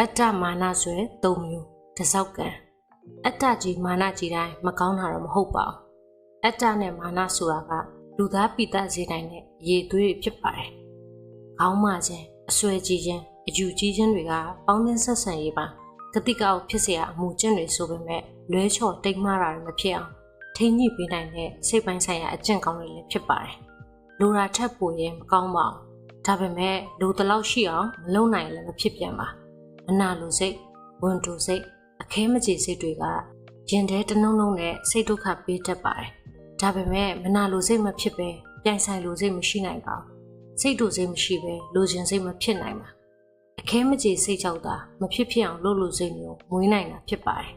အတ္တမာနဆိုတဲ့၃မျိုးတစ်စောက်ကံအတ္တကြီးမာနကြီးတိုင်းမကောင်းတာတော့မဟုတ်ပါဘူးအတ္တနဲ့မာနဆိုတာကလူသားပိတစေနိုင်တဲ့ရေသွေးတွေဖြစ်ပါတယ်ခေါင်းမခြင်းအဆွဲကြီးခြင်းအယူကြီးခြင်းတွေကပေါင်းသင်းဆက်ဆံရေးပါကတိကောက်ဖြစ်เสียအမှုကျင့်တွေဆိုပေမဲ့လွဲချော်တိတ်မာတာတွေမဖြစ်အောင်ထိညှိပေးနိုင်တဲ့စိတ်ပိုင်းဆိုင်ရာအကျင့်ကောင်းတွေလည်းဖြစ်ပါတယ်လူရာထက်ပိုရင်မကောင်းပါဘူးဒါပေမဲ့လူတလောက်ရှိအောင်မလုံနိုင်လည်းမဖြစ်ပြန်ပါ မနာလိုစိတ်ဝန်တူစိတ်အခဲမကြေစိတ်တွေကရင်ထဲတနှုံနှုံနဲ့စိတ်ဒုက္ခပေးတတ်ပါတယ်ဒါပေမဲ့မနာလိုစိတ်မဖြစ်ပဲပြိုင်ဆိုင်လိုစိတ်မရှိနိုင်ပါဘူးစိတ်တူစိတ်မရှိပဲလိုချင်စိတ်မဖြစ်နိုင်ပါအခဲမကြေစိတ်ကြောက်တာမဖြစ်ဖြစ်အောင်လုပ်လို့စိတ်မျိုးမွေးနိုင်တာဖြစ်ပါတယ်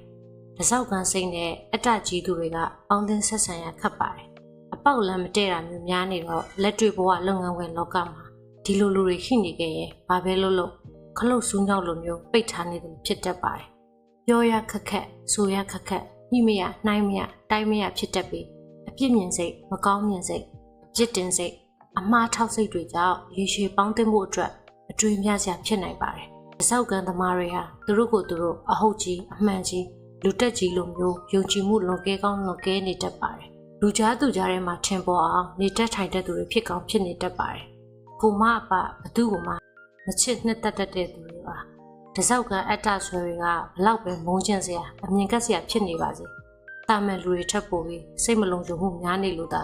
တစောက်ကန်းစိတ်နဲ့အတ္တကြီးသူတွေကပေါင်းသင်းဆက်ဆံရခတ်ပါတယ်အပေါက်လမ်းမတည့်တာမျိုးများနေတော့လက်တွေ့ဘဝလုပ်ငန်းဝင်လောကမှာဒီလိုလူတွေရှိနေကြရင်ဘာပဲလုပ်လို့ ခလုတ်ဆူးကြောက်လိုမျိုးပိတ်ထားနေတယ်ဖြစ်တတ်ပါတယ်ပြောရခက်ခက်ဆိုရခက်ခက်ညှိမရနှိုင်းမရတိုင်းမရဖြစ်တတ်ပြီးအပြစ်မြင်စိတ်မကောင်းမြင်စိတ်အပြစ်တင်စိတ်အမှားထောက်စိတ်တွေကြောင့်ရေရှည်ပေါင်းသင်းဖို့အတွက်အတွေ့အများစရာဖြစ်နိုင်ပါတယ်။အစောက်ကံသမားတွေဟာသူတို့ကိုယ်သူတို့အဟုတ်ကြီးအမှန်ကြီးလူတက်ကြီးလိုမျိုးယုံကြည်မှုလွန်ကဲကောင်းလွန်ကဲနေတတ်ပါတယ်။လူကြားသူကြားထဲမှာထင်ပေါ်အောင်နေတက်ထိုင်တတ်သူတွေဖြစ်ကောင်းဖြစ်နေတတ်ပါတယ်။ကိုမအပဘသူ့ကိုမှ မချစ်နှစ်သက်တတ်တဲ့သူတွေပါ။တစောက်ကအတ္တဆွဲတွေကဘလောက်ပဲမုန်းကျင်စရာအမြင်ကက်စရာဖြစ်နေပါစေ။တာမန်လူတွေထပ်ပိုပြီးစိတ်မလုံခြုံမှုများနေလို့သာ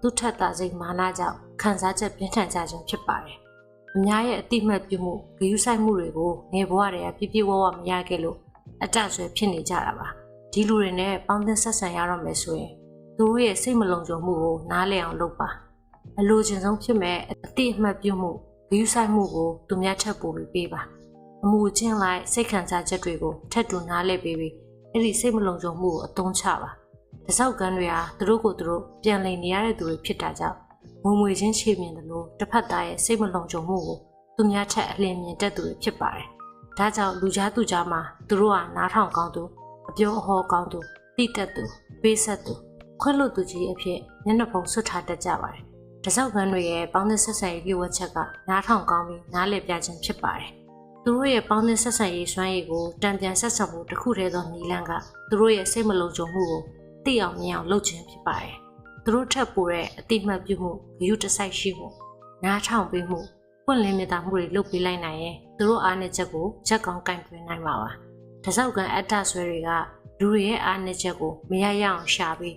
သူထက်တာစိတ်မာနကြောင့်ခံစားချက်ပြင်းထန်ကြခြင်းဖြစ်ပါတယ်။အများရဲ့အတိမတ်ပြုမှုဂရုစိုက်မှုတွေကိုငယ်ဘဝတည်းကပြည့်ပြည့်ဝဝမရခဲ့လို့အတ္တဆွဲဖြစ်နေကြတာပါ။ဒီလူတွေနဲ့ပေါင်းသင်းဆက်ဆံရတော့မယ်ဆိုရင်သူတို့ရဲ့စိတ်မလုံခြုံမှုကိုနားလည်အောင်လုပ်ပါ။အလိုချင်ဆုံးဖြစ်မဲ့အတိအမှတ်ပြုမှု ဂရုစိုက်မှုကိုသူများထပ်ပို့ပြီးပေးပါ။အမှုချင်းလိုက်စိတ်ခံစားချက်တွေကိုထပ်တူနားလည်ပေးပြီးအဲ့ဒီစိတ်မလုံခြုံမှုကိုအသုံးချပါ။တစောက်ကန်းတွေဟာသူတို့ကိုယ်သူတို့ပြန်လည်နေရတဲ့သူတွေဖြစ်တာကြောင့်ငုံငွေချင်းချေမြင်တယ်လို့တစ်ဖက်သားရဲ့စိတ်မလုံခြုံမှုကိုသူများထက်အလင်းမြင်တတ်သူတွေဖြစ်ပါတယ်။ဒါကြောင့်လူကြားသူကြားမှာသူတို့ဟာနားထောင်ကောင်းသူအပြောအဟောကောင်းသူတိတက်သူပေးဆက်သူခွင့်လွတ်သူကြီးအဖြစ်မျက်နှာဖုံးဆွတ်ထားတတ်ကြပါတယ်။ တစောက်ကန်းတွေရဲ့ပေါင်းသင်းဆက်ဆံရေးပြုဝတ်ချက်ကနားထောင်ကောင်းပြီးနားလည်ပြခြင်းဖြစ်ပါတယ်။သူတို့ရဲ့ပေါင်းသင်းဆက်ဆံရေးစွမ်းရည်ကိုတံပြန်ဆက်ဆံမှုတစ်ခုတည်းသောနီလန်းကသူတို့ရဲ့စိတ်မလုံခြုံမှုကိုသိအောင်မြင်အောင်လုပ်ခြင်းဖြစ်ပါတယ်။သူတို့ထပ်ပိုတဲ့အတိမတ်ပြုမှုဂရုတစိုက်ရှိမှုနားထောင်ပေးမှုပွင့်လင်းမြတ်တာမှုတွေလုပ်ပေးလိုက်နိုင်ရင်သူတို့အားနည်းချက်ကိုချက်ကောင်းကင်တွင်နိုင်ပါပါ။တစောက်ကန်အတ္တဆွဲတွေကလူတွေရဲ့အားနည်းချက်ကိုမရရအောင်ရှာပြီး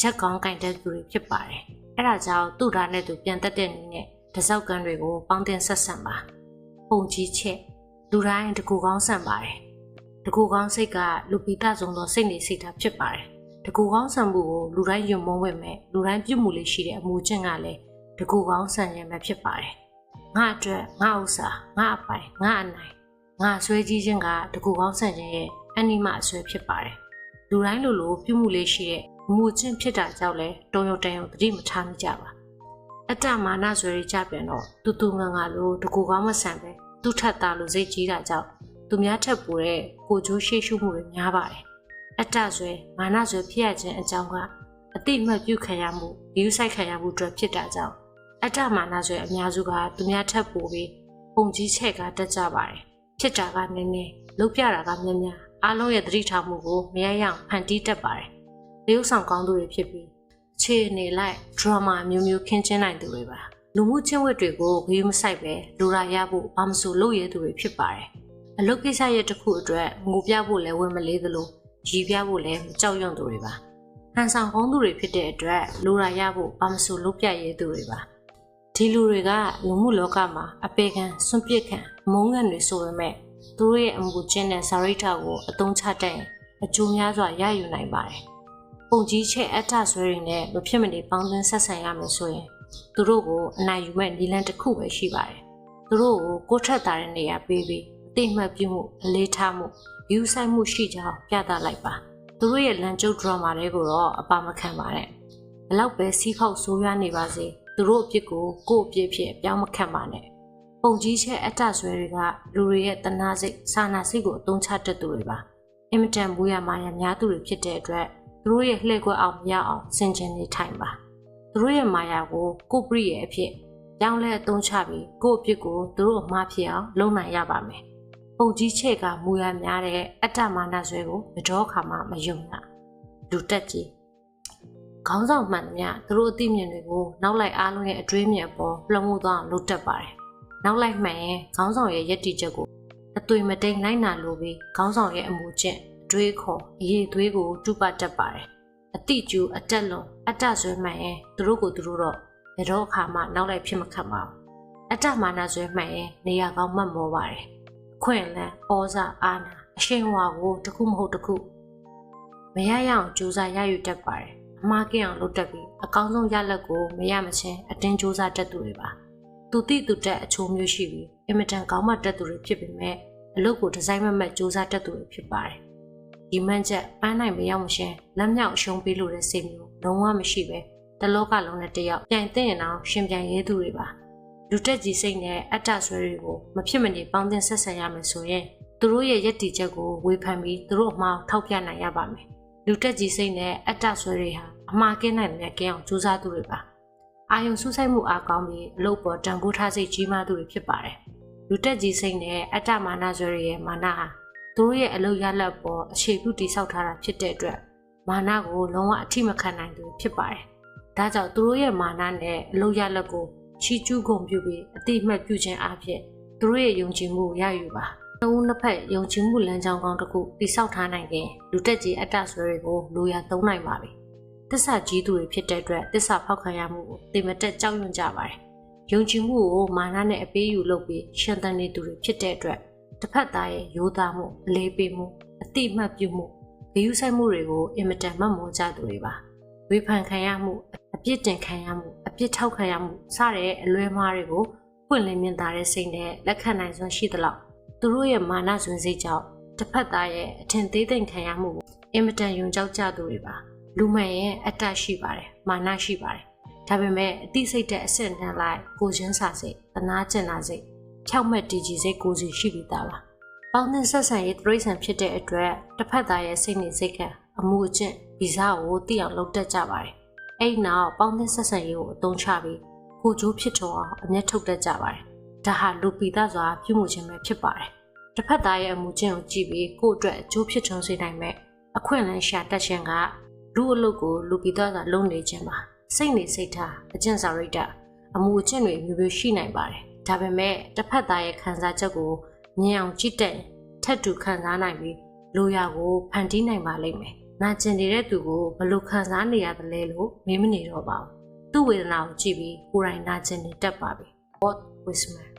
ချက်ကောင်းကင်တဲ့သူတွေဖြစ်ပါတယ်။ အဲဒါကြောင့်သူ့ဓာတ်နဲ့သူပြန်တက်တဲ့နည်းနဲ့တစောက်ကန်တွေကိုပေါင်းတင်ဆက်ဆံပါ။ပုံကြီးချက်လူတိုင်းတကူကောင်းဆန်ပါတယ်။တကူကောင်းစိတ်ကလူပိတဆုံးသောစိတ်နေစိတ်ဓာတ်ဖြစ်ပါတယ်။တကူကောင်းဆန်မှုကိုလူတိုင်းယုံမုန်းဝဲမဲ့လူတိုင်းပြုမှုလေးရှိတဲ့အမှုချင်းကလည်းတကူကောင်းဆန်ရမယ်ဖြစ်ပါတယ်။ငါအတွက်ငါဥစ္စာငါအပိုင်ငါအနိုင်ငါဆွဲကြီးခြင်းကတကူကောင်းဆန်ခြင်းရဲ့အနိမအဆွဲဖြစ်ပါတယ်။လူတိုင်းလိုလိုပြုမှုလေးရှိတဲ့ အမှုချင်းဖြစ်တာကြောင့်လဲတုံရုံတန်ရုံတတိမထားမိကြပါ။အတ္တမာနဆွဲရကြပြန်တော့တူတူငငါလိုတကူကောင်းမဆန်ပဲသူ့ထက်သားလိုစိတ်ကြီးတာကြောင့်သူများထက်ပိုတဲ့ကိုကျိုးရှိရှုမှုတွေများပါတယ်။အတ္တဆွဲမာနဆွဲဖြစ်ရခြင်းအကြောင်းကအတိအမှတ်ပြုခံရမှုဂရုစိုက်ခံရမှုအတွက်ဖြစ်တာကြောင့်အတ္တမာနဆွဲအများစုကသူများထက်ပိုပြီးပုံကြီးချဲ့ကတက်ကြပါတယ်။ဖြစ်တာကနည်းနည်းလုတ်ပြတာကများများအားလုံးရဲ့သတိထားမှုကိုမရရအောင်ဖန်တီးတတ်ပါတယ်။ လျှို့ဆောင်ကောင်းသူတွေဖြစ်ပြီးအခြေအနေလိုက်ဒရမာမျိုးမျိုးခင်းကျင်းနိုင်သူတွေပါ။လူမှုချင်းဝတ်တွေကိုဂရုမစိုက်ပဲလူရာရဖို့ဘာမဆိုလုပ်ရသူတွေဖြစ်ပါတယ်။အလုပ်ကိစ္စရဲ့တစ်ခုအတွက်ငိုပြဖို့လည်းဝင်မလေးသလိုရည်ပြဖို့လည်းမကြောက်ရွံ့သူတွေပါ။ဟန်ဆောင်ကောင်းသူတွေဖြစ်တဲ့အတွက်လူရာရဖို့ဘာမဆိုလုပ်ပြရဲသူတွေပါ။ဒီလူတွေကလူမှုလောကမှာအပေခံစွန့်ပစ်ခံမုန်းကန်တွေဆိုပေမဲ့သူတို့ရဲ့အမှုချင်းတဲ့ဇာရိတာကိုအသုံးချတတ်ရင်အကျိုးများစွာရယူနိုင်ပါတယ်။ ပုံကြီးချက်အထဆွဲတွေနဲ့မဖြစ်မနေပေါင်းသင်းဆက်ဆံရမယ်ဆိုရင်သူတို့ကိုအနိုင်ယူမဲ့နီလန်တစ်ခုပဲရှိပါတယ်။သူတို့ကိုကိုယ်ထက်သားတဲ့နေရာပေးပြီးအသိမှတ်ပြုမှုအလေးထားမှုယူဆိုင်မှုရှိကြောင်းပြသလိုက်ပါ။သူတို့ရဲ့လန်ကျုပ်ဒရမာတွေကိုတော့အပါမခံပါနဲ့။ဘလောက်ပဲစီးခောက်ဆိုးရွားနေပါစေသူတို့အပြစ်ကိုကိုယ့်အပြစ်ဖြစ်ပြောင်းမခံပါနဲ့။ပုံကြီးချက်အတ္တဆွဲတွေကလူတွေရဲ့တနာစိတ်စာနာစိတ်ကိုအသုံးချတတ်သူတွေပါ။အင်မတန်မူရမာရများသူတွေဖြစ်တဲ့အတွက် သူတို့ရဲ့လှည့်ကွက်အောင်မရအောင်စင်ကြင်နေထိုင်ပါ။သူတို့ရဲ့မာယာကိုကိုပရိရဲ့အဖြစ်ပြောင်းလဲအသုံးချပြီးကိုယ့်အဖြစ်ကိုသူတို့အမှားဖြစ်အောင်လုပ်နိုင်ရပါမယ်။ပုံကြီးချဲ့ကမူရများတဲ့အတ္တမာနဆွဲကိုဘတော်ခါမှမယုံရလူတက်ကြီးခေါင်းဆောင်မှန်သမျှသူတို့အသိမြင်တွေကိုနောက်လိုက်အားလုံးရဲ့အတွေးမြင်အပေါ်လွှမ်းမိုးသွားအောင်လုပ်တတ်ပါတယ်နောက်လိုက်မှန်ရင်ခေါင်းဆောင်ရဲ့ယက်တီချက်ကိုအသွေးမတိမ်လိုက်နာလိုပြီးခေါင်းဆောင်ရဲ့အမှုချင်းအ တွေးခေါ်အရေးသွေးကိုတူပတတ်ပါတယ်အတိကျူအတက်လွန်အတ္တဆွဲမှန်ရင်သူတို့ကိုသူတို့တော့ဘယ်တော့အခါမှနောက်လိုက်ဖြစ်မခတ်ပါဘူးအတ္တမာနဆွဲမှန်ရင်နေရာကောင်းမှတ်မောပါတယ်ခွင့်လန်းဩဇာအာဏာအရှင်ဝါကိုတစ်ခုမဟုတ်တစ်ခုမရရအောင်ကြိုးစားရယူတတ်ပါတယ်အမှားကင်းအောင်လုပ်တတ်ပြီးအကောင်းဆုံးရလက်ကိုမရမချင်းအတင်းကြိုးစားတတ်သူတွေပါသူတိသူတက်အချိုးမျိုးရှိပြီးအင်မတန်ကောင်းမတတ်သူတွေဖြစ်ပေမဲ့အလုပ်ကိုဒီဇိုင်းမမတ်ကြိုးစားတတ်သူတွေဖြစ်ပါတယ် ဒီမှန်ချက်ပန်းနိုင်မရောက်မရှင်လက်မြောက်အရှုံးပေးလို့တဲ့စိတ်မျိုးလုံးဝမရှိပဲတလောကလုံးနဲ့တယောက်ပြန်သိရင်တော့ရှင်ပြန်ရဲသူတွေပါလူတက်ကြီးစိတ်နဲ့အတ္တဆွဲတွေကိုမဖြစ်မနေပေါင်းတင်ဆက်ဆံရမယ်ဆိုရင်သူတို့ရဲ့ယက်တီချက်ကိုဝေဖန်ပြီးသူတို့အမှားထောက်ပြနိုင်ရပါမယ်။လူတက်ကြီးစိတ်နဲ့အတ္တဆွဲတွေဟာအမှားကင်းနိုင်တဲ့ကင်းအောင်ကြိုးစားသူတွေပါ။အာယုံစူးစိုက်မှုအားကောင်းပြီးအလုပ်ပေါ်တန်ဖိုးထားစိတ်ကြီးမားသူတွေဖြစ်ပါတယ်။လူတက်ကြီးစိတ်နဲ့အတ္တမာနဆွဲတွေရဲ့မာနဟာ သူတို့ရဲ့အလုပ်ရလဒ်ပေါ်အခြေပြုတည်ဆောက်ထားတာဖြစ်တဲ့အတွက်မာနကိုလုံးဝအထိမခံနိုင်သူဖြစ်ပါတယ်။ဒါကြောင့်သူတို့ရဲ့မာနနဲ့အလုပ်ရလဒ်ကိုချီကျူးကုန်ပြုပြီးအတိအမှတ်ပြုခြင်းအပြင်သူတို့ရဲ့ယုံကြည်မှုကိုရယူပါ။သုံးနှစ်ဖက်ယုံကြည်မှုလမ်းကြောင်းကောင်းတစ်ခုတိစောက်ထားနိုင်ရင်လူတက်ကြီးအတ္တဆွဲတွေကိုလူရသုံးနိုင်ပါပြီ။တစ္ဆာကြီးသူတွေဖြစ်တဲ့အတွက်တစ္ဆာဖောက်ခံရမှုကိုတိမ်မတက်ကြောက်ရွံ့ကြပါတယ်။ယုံကြည်မှုကိုမာနနဲ့အပေးယူလုပ်ပြီးရှင်သန်နေသူတွေဖြစ်တဲ့အတွက် တစ်ဖက်သားရဲ့ရိုးသားမှုအလေးပေးမှုအတိအမှတ်ပြုမှုဂရုစိုက်မှုတွေကိုအင်မတန်မှတ်မောကြသူတွေပါ။ဝေဖန်ခံရမှုအပြစ်တင်ခံရမှုအပြစ်ထောက်ခံရမှုစတဲ့အလွဲမှားတွေကိုပွင့်လင်းမြင်သာတဲ့စိတ်နဲ့လက်ခံနိုင်စွမ်းရှိသလောက်သူတို့ရဲ့မာနစွမ်းစိတ်ကြောင့်တစ်ဖက်သားရဲ့အထင်သေးသိမ်ခံရမှုကိုအင်မတန်ယုံကြောက်ကြသူတွေပါလူမှန်ရဲ့အတ္တရှိပါတယ်မာနရှိပါတယ်ဒါပေမဲ့အသိစိတ်တဲ့အဆင့်တန်းလိုက်ကိုချင်းစာစိတ်တနာကျင်နာစိတ် ဖြောက်မဲ့တည်ကြည်စိတ်ကိုစီရှိပြီးသားပါပေါင်းသင်းဆက်ဆံရေးတရိษံဖြစ်တဲ့အတွက်တစ်ဖက်သားရဲ့စိတ်နေစိတ်ကအမှုအကျင့်ဗီဇကိုသိအောင်လုပ်တတ်ကြပါတယ်အဲ့နောက်ပေါင်းသင်းဆက်ဆံရေးကိုအသုံးချပြီးကိုကျိုးဖြစ်တော်အောင်အမျက်ထုတ်တတ်ကြပါတယ်။ဒါဟာလူပီသားစွာပြုမှုခြင်းပဲဖြစ်ပါတယ်။တစ်ဖက်သားရဲ့အမှုချင်းကိုကြည့်ပြီးကိုယ့်အတွက်အကျိုးဖြစ်ထွန်းစေနိုင်မဲ့အခွင့်အလမ်းရှာတတ်ခြင်းကလူအလုပ်ကိုလူပီသားစွာလုပ်နေခြင်းပါ။စိတ်နေစိတ်ထားအကျင့်စာရိတ္တအမှုအကျင့်တွေမျိုးမျိုးရှိနိုင်ပါတယ်။ ဒါပေမဲ့တစ်ဖက်သားရဲ့ခံစားချက်ကိုမြင်အောင်ကြည့်တဲ့ထက်တူခံစားနိုင်ပြီးလိုရာကိုဖန်တီးနိုင်ပါလိမ့်မယ်။နာကျင်နေတဲ့သူကိုဘယ်လိုခံစားနေရသလဲလို့မေးမနေတော့ပါဘူး။သူ့ဝေဒနာကိုကြည့်ပြီးကိုယ်တိုင်နာကျင်နေတတ်ပါပြီ။ What Wismer